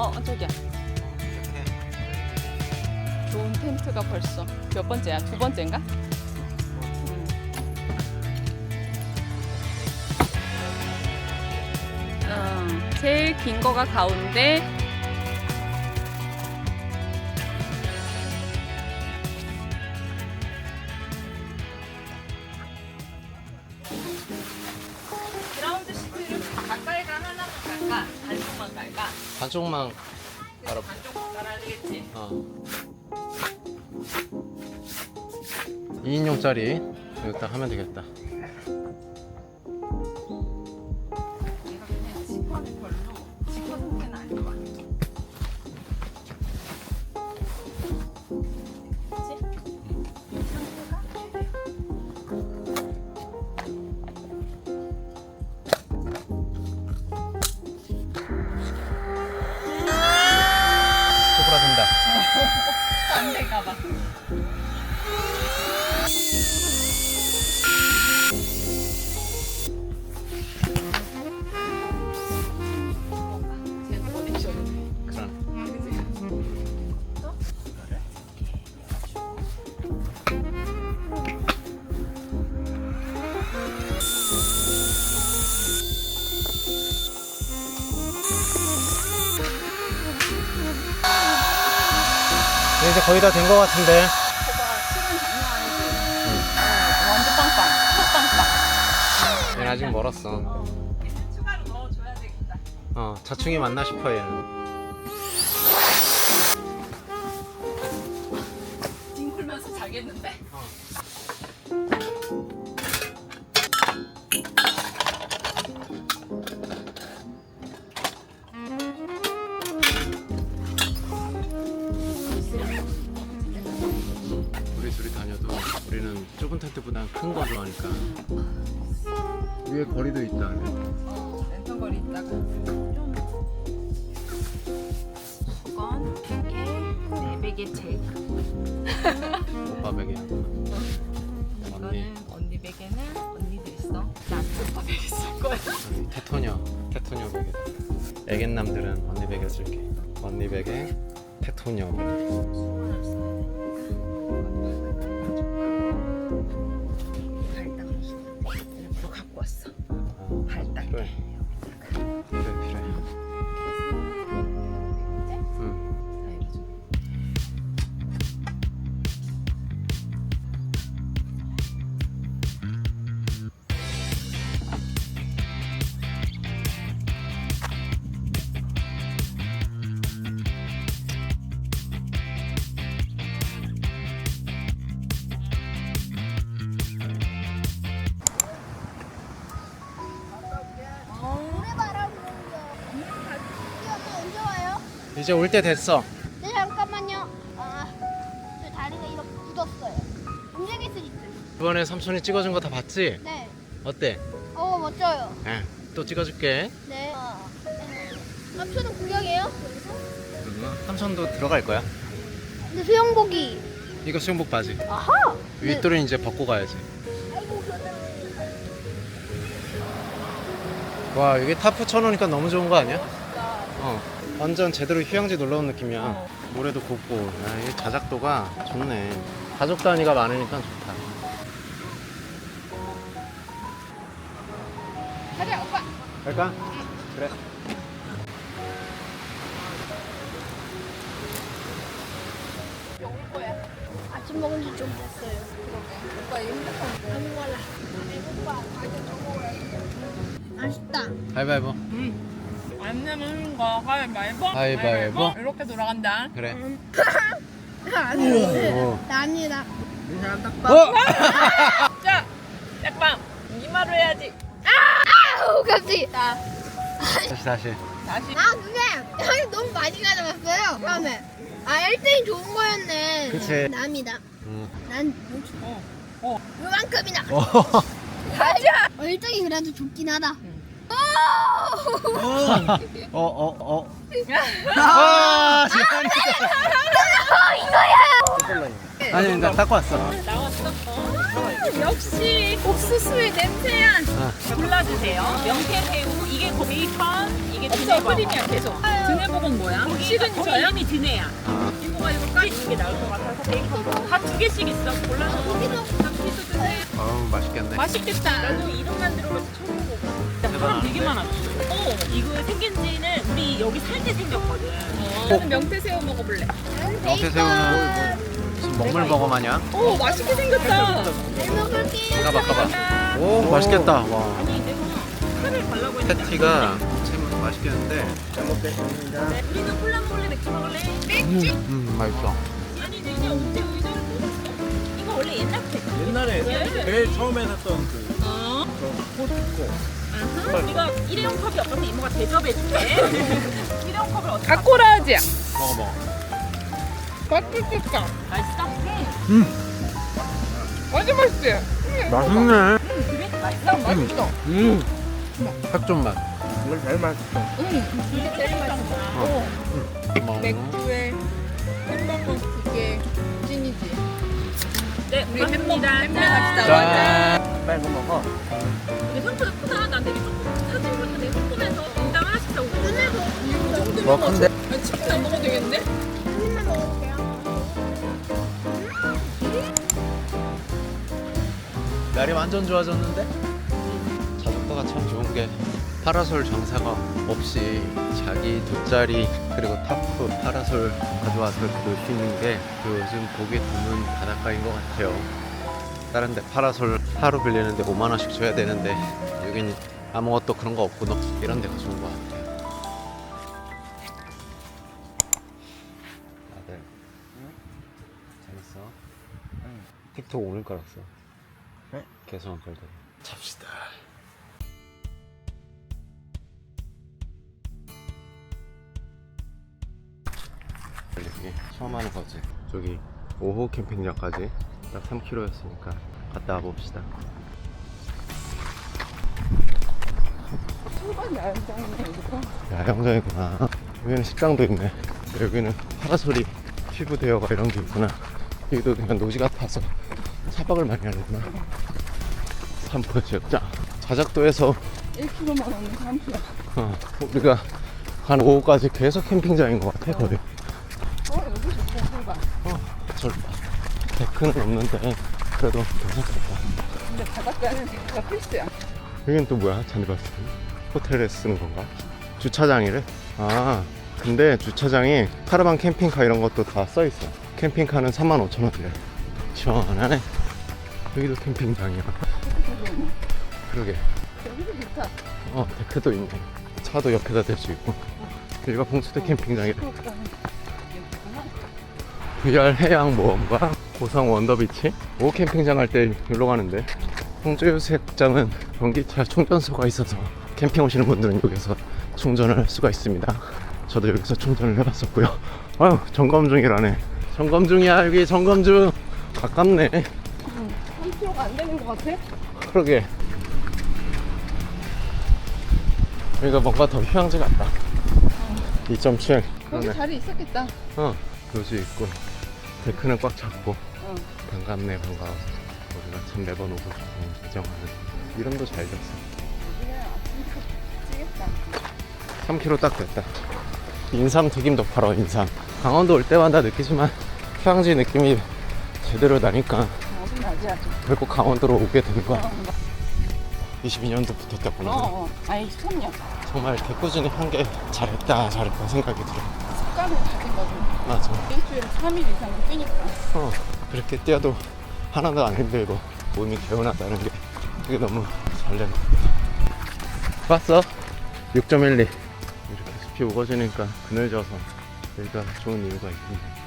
어, 저기야. 좋은 텐트가 벌써 몇 번째야? 두 번째인가? 음. 어, 제일 긴 거가 가운데. 그라운드 시트를 가까이 가 하나만 갈까? 갈까? 반쪽만 그래서 반쪽 깔아야 되겠지? 어. 2인용짜리 여기다 하면 되겠다. 얘가 그냥 지퍼는 별로 안 될까봐. 이제 거의 다 된 것 같은데. 실은 장난 아니지. 어, 완전 빵빵. 첫 얘는 아직 멀었어. 이제 추가로 넣어줘야 되겠다. 어, 자충이 맞나 싶어 얘는. 뒹굴면서 자겠는데? 큰 거 좋아하니까. 위에 거리도 있다. 어, 랜턴 거리 있다가 좀 이건 베개, 네 베개 크고 오빠 베개. 언니. 이거는 언니 베개는 언니들 있어 나는 오빠 베개 쓸 거야 아니, 테토녀. 테토녀 베개. 애견남들은 언니 베개 줄게. 언니 베개, 테토녀. 이제 올 때 됐어. 네 잠깐만요. 아, 제 다리가 이렇게 굳었어요. 움직일 수 있어요. 이번에 삼촌이 찍어준 거 다 봤지? 네. 어때? 어 멋져요. 예. 또 찍어줄게. 네. 어. 삼촌은 구경해요? 여기서? 삼촌도 들어갈 거야. 근데 수영복이. 이거 수영복 바지. 아하. 네. 윗돌은 이제 벗고 가야지. 아이고 겨드랑이. 와 여기 타프 쳐놓으니까 너무 좋은 거 아니야? 어 완전 제대로 휴양지 놀러 온 느낌이야 모래도 곱고 야, 이 자작도가 좋네 가족 단위가 많으니까 좋다 가자 오빠. 갈까? 그래 올 거야. 아침 먹은 지 좀 됐어요. 오빠 핸드폰 안 먹을래. 오빠 과자 더 먹어야지. 맛있다. 가위바위보 안 내면 거 가위바위보 가위바위보. 이렇게 돌아간다 그래 아니. 오. 아니다. 어? 자 약방 이마로 해야지 아우 갑자기. 나. 다시 다시 다시 아 근데 형이 너무 많이 가져갔어요 처음에 아 1등이 좋은 거였네 그치. 남이다 음. 난 어, 어. 요만큼이나 어. 가자 어, 1등이 그래도 좋긴 하다 오! 어, 어, 어. 아, 지한이. 이거야. 아니, 나 닦고 왔어. 나왔어 어. 역시 옥수수의 냄새야 아. 골라주세요 명태새우 이게 베이컨 이게 없어 프리미엄 계속. 드네버건 뭐야? 시그니처야? 이름이 드네야. 아, 이모가 이거 까이는 게 나을 것 같아서 다두 개씩 있어. 골라서 담기도 드네. 아우 맛있겠네. 맛있겠다. 나도 이름만 들어가서 처음 많아. 어, 이거 생긴 지는 우리 여기 살 때 생겼거든. 나는 명태새우 먹어볼래. 명태 새우는 무슨 먹물 먹어 마냥? 오 맛있게 생겼다. 잘 먹을게요. 가봐 가봐. 오 맛있겠다. 와. 아니 내가 살을 발라고 했는데. 패티가 참 맛있겠는데. 네, 우리는 콜라 먹을래 맥주 먹을래? 음 맛있어. 아니 너네 언제 의자를 뽑았어? 이거 원래 옛날. 옛날에 예. 제일 처음에 샀던 그 어? 포스코 우리가 일회용 컵이 없어서 이모가 대접해 줄게. 일회용 컵을 어떻게? 아꼬라지야. 먹어 먹어. 맛있겠다. 맛있어? 완전 맛있지? 맛있네. 그래? 맛있어? 맛있어. 음. 색좀 맛. 이걸 제일 맛있어. 이게 제일 맛있어. 먹어. 맥주에 햄버거 두 개. 찐이지. 네, 우리 햄버거. 햄버거 맛있다. 짠. 빨리 이거 먹어. 근데 생각 인당 하나씩 사고. 이 정도면 뭐 근데 아, 치킨 안 먹어도 되겠네? 한 입만 먹어볼게요. 날이 완전 좋아졌는데? 자전거가 참 좋은 게 파라솔 장사가 없이 자기 돗자리 그리고 타프 파라솔 가져와서 놓을 수 있는 게 요즘 보기 드문 바닷가인 것 같아요. 다른 데 파라솔 하루 빌리는데 5만 원씩 줘야 되는데 여기는 아무것도 그런 거 없고 너 이런 데가 좋은 것 같아요. 아들, 재밌어? 틱톡 오늘 깔았어. 네? 개성 한 걸대. 잡시다. 여기 처음 하는 거지. 저기 5호 캠핑장까지 딱 3km였으니까 갔다 와 봅시다. 초반 야영장이네 이거. 야영장이구나. 여기는 식당도 있네. 여기는 파라솔이 피부 대여가 이런 게 있구나. 여기도 그냥 노지 같아서 차박을 많이 하는구나. 산포 지역장. 자작도에서 1kg만 원은 삼수야. 어, 우리가 한 오후까지 계속 캠핑장인 것 같아 거의. 어 여기 좋다 출발. 절 데크는 없는데 그래도 괜찮겠다. 근데 바닷가는 데크가 필수야. 여긴 또 뭐야? 잔디밭은 호텔에 쓰는 건가? 주차장이래. 아 근데 주차장이 카라반 캠핑카 이런 것도 다 써 있어. 캠핑카는 35,000원이래. 시원하네. 여기도 캠핑장이야. 그러게. 여기도 좋다. 어 데크도 있네. 차도 옆에다 댈 수 있고. 여기가 봉수대 캠핑장이래. VR 해양 모험과 고성 원더비치 오 캠핑장 갈때 놀러 가는데 홍조요색장은 전기차 충전소가 있어서 캠핑 오시는 분들은 여기서 충전을 할 수가 있습니다. 저도 여기서 충전을 해봤었고요. 아유 점검 중이라네. 점검 중이야 여기 점검 중. 가깝네. 3kg가 안 되는 것 같아? 그러게. 여기가 뭔가 더 휴양지 같다. 2.7 거기 그러네. 자리 있었겠다. 어, 요지 있고. 데크는 꽉 찼고. 어. 반갑네 반가워. 우리가 참 매번 오고 싶은 애정하는. 이름도 잘 졌어 3km 딱 됐다 인삼 튀김도 팔어 인삼 강원도 올 때마다 느끼지만 휴양지 느낌이 제대로 나니까 어디 나지 아주. 결국 강원도로 오게 되는 어, 거야 22년도 붙었다구나 어, 어. 아니 13년. 정말 개꾸준히 한 게 잘했다 잘했다 생각이 들어 습관을 가진 거지. 맞아 일주일에 3일 이상 뛰니까. 어, 그렇게 뛰어도 하나도 안 힘들고 몸이 개운하다는 게 그게 너무 설레는 봤어? 6.12 숲이 우거지니까 그늘져서 여기가 좋은 이유가 있군요